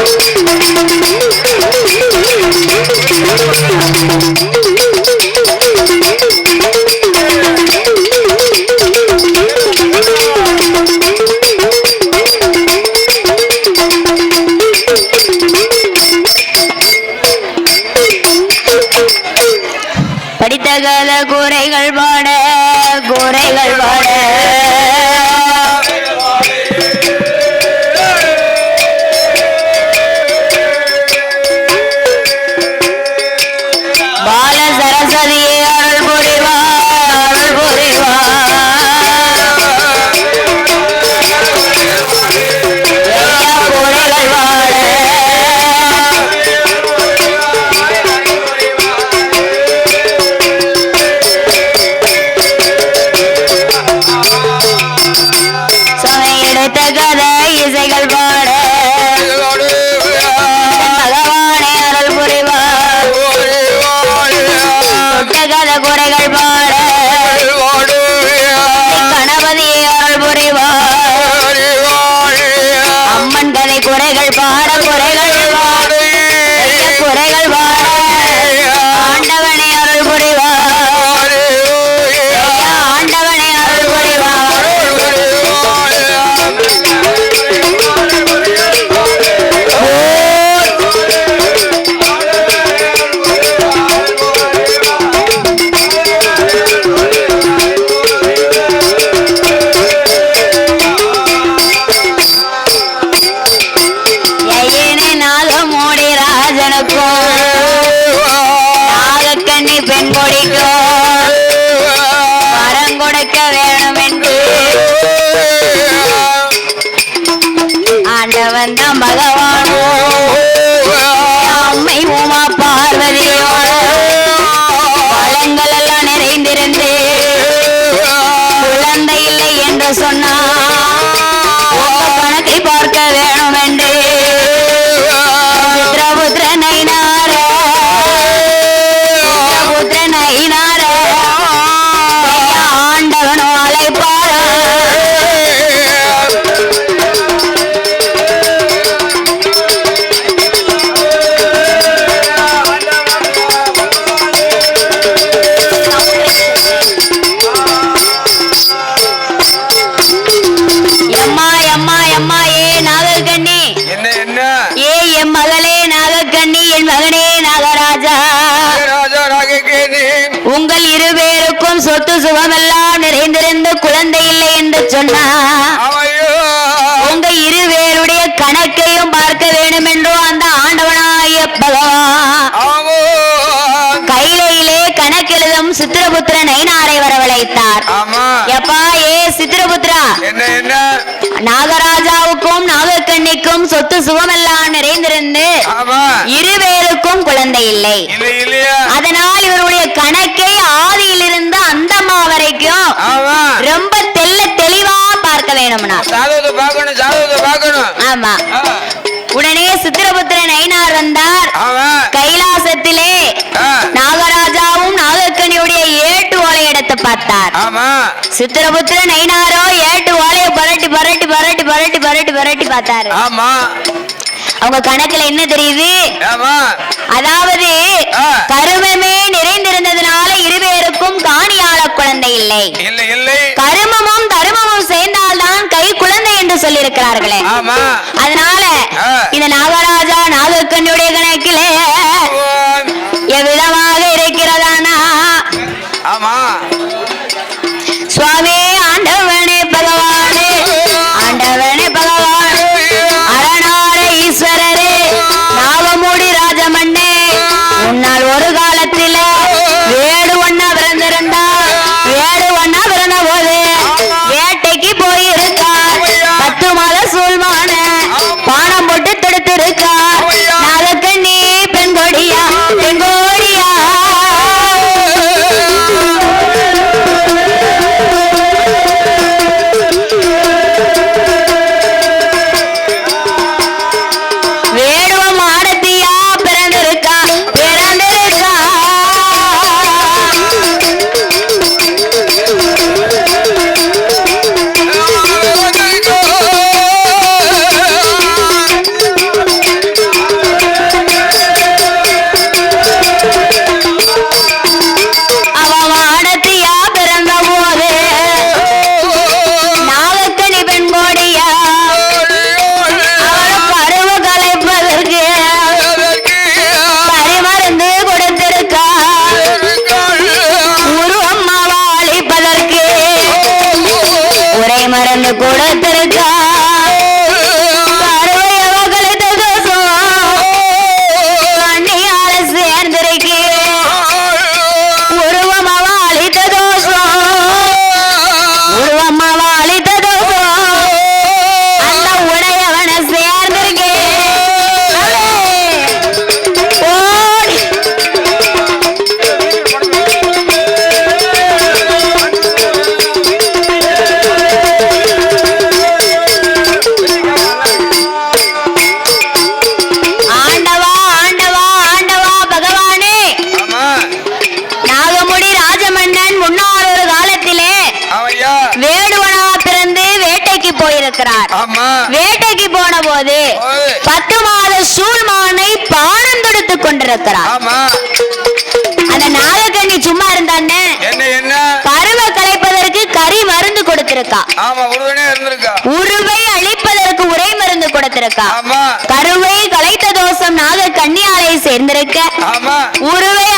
Thank you. bye. de que Chithraputhira நைனாரை வரவழைத்தார். எப்பா ஏ சித்திரபுத்ரா நாகராஜாவுக்கும் நாகக்கண்ணிக்கும் சொத்து சுகமெல்லாம் நிறைந்திருந்து இருவேருக்கும் குழந்தை இல்லை. அதனால் இவருடைய கணக்கை ஆதியிலிருந்து அந்தம்மா வரைக்கும் ரொம்ப தெல்ல தெளிவா பார்க்க வேணும்னா. ஆமா. உடனே சித்திரபுத்திர நைனார் வந்தார். கைலா பார்த்தார். ஆமா. சித்திரபுத்திர நைனாரோ ஏட்டு ஓலையை பரட்டி பரட்டி பரட்டி பரட்டி பரட்டி பரட்டி பார்த்தாரு. அவங்க கணக்குல என்ன தெரியுது? அதாவது கருமமே நிறைந்திருந்ததுனால இருவேருக்கும் காணியாள குழந்தை இல்லை. கருமமும் தருமமும் சேர்ந்தால்தான் கை குழந்தை என்று சொல்லி இருக்கிறார்களே அதனால இந்த நாகராஜா கொண்டிருக்கிறார். அந்த நாகக்கண்ணி சும்மா இருந்தானே? பருவ கலைப்பதற்கு கறி மருந்து கொடுத்திருக்கா. உருவை அழிப்பதற்கு உரை மருந்து கொடுத்திருக்கா. கருவை கலைத்த தோஷம் நாகக்கண்ணியாலை சேர்ந்திருக்க. உருவை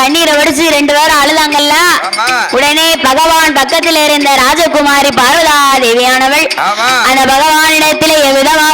கண்ணீரை வடிச்சு ரெண்டு பேரும் அழுதாங்கல்ல? உடனே பகவான் பக்கத்தில் இருந்த ராஜகுமாரி பார்வதா தேவியானவள் அந்த பகவானிடத்திலே எவ்விதமா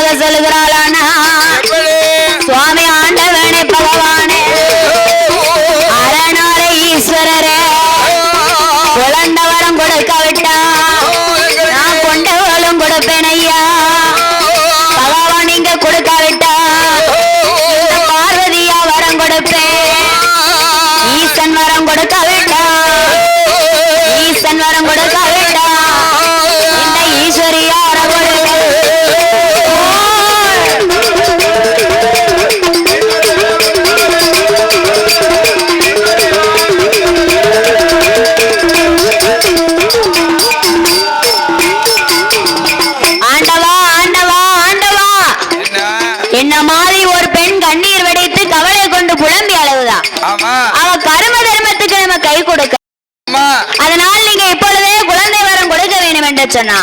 சொன்னா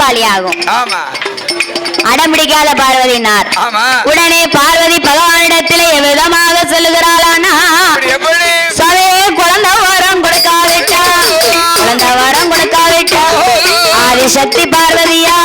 காலியாகும். அடம்பிடிக்காத பார்வதினார். உடனே பார்வதி பகவானிடத்தில் எவ்விதமாக சொல்லுகிறாளானா? சதையே குழந்தை வரம் கொடுக்காவிட்டா குழந்தை வரம் கொடுக்காவிட்டா ஆதிசக்தி பார்வதியா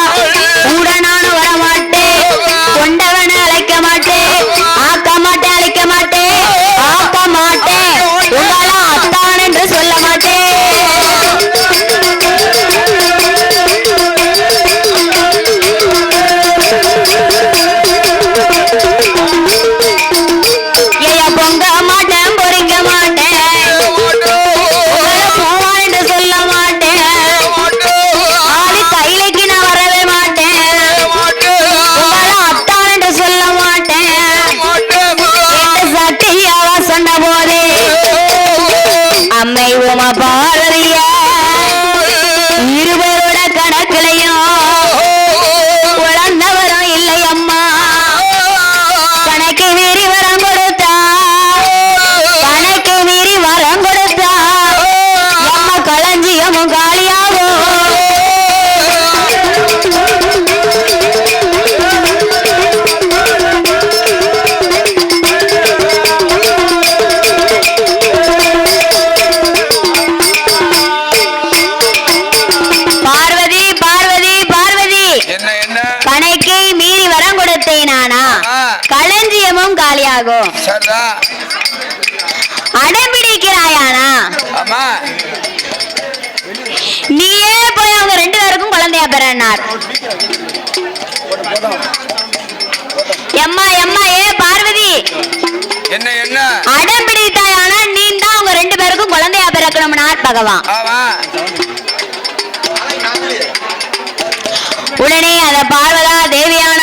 அடம்பிடிக்கிறாயானா? ஆமா. நீயே போய் அவங்க ரெண்டு பேருக்கும் குழந்தையா பிறனார் எம்மா எம்மா ஏ பார்வதி. என்ன என்ன? அடம் பிடித்தாயானா நீ தான் அவங்க ரெண்டு பேருக்கும் குழந்தையா பிறக்கணும்னார் பகவான். உடனே அத பார்வதா தேவியானவள்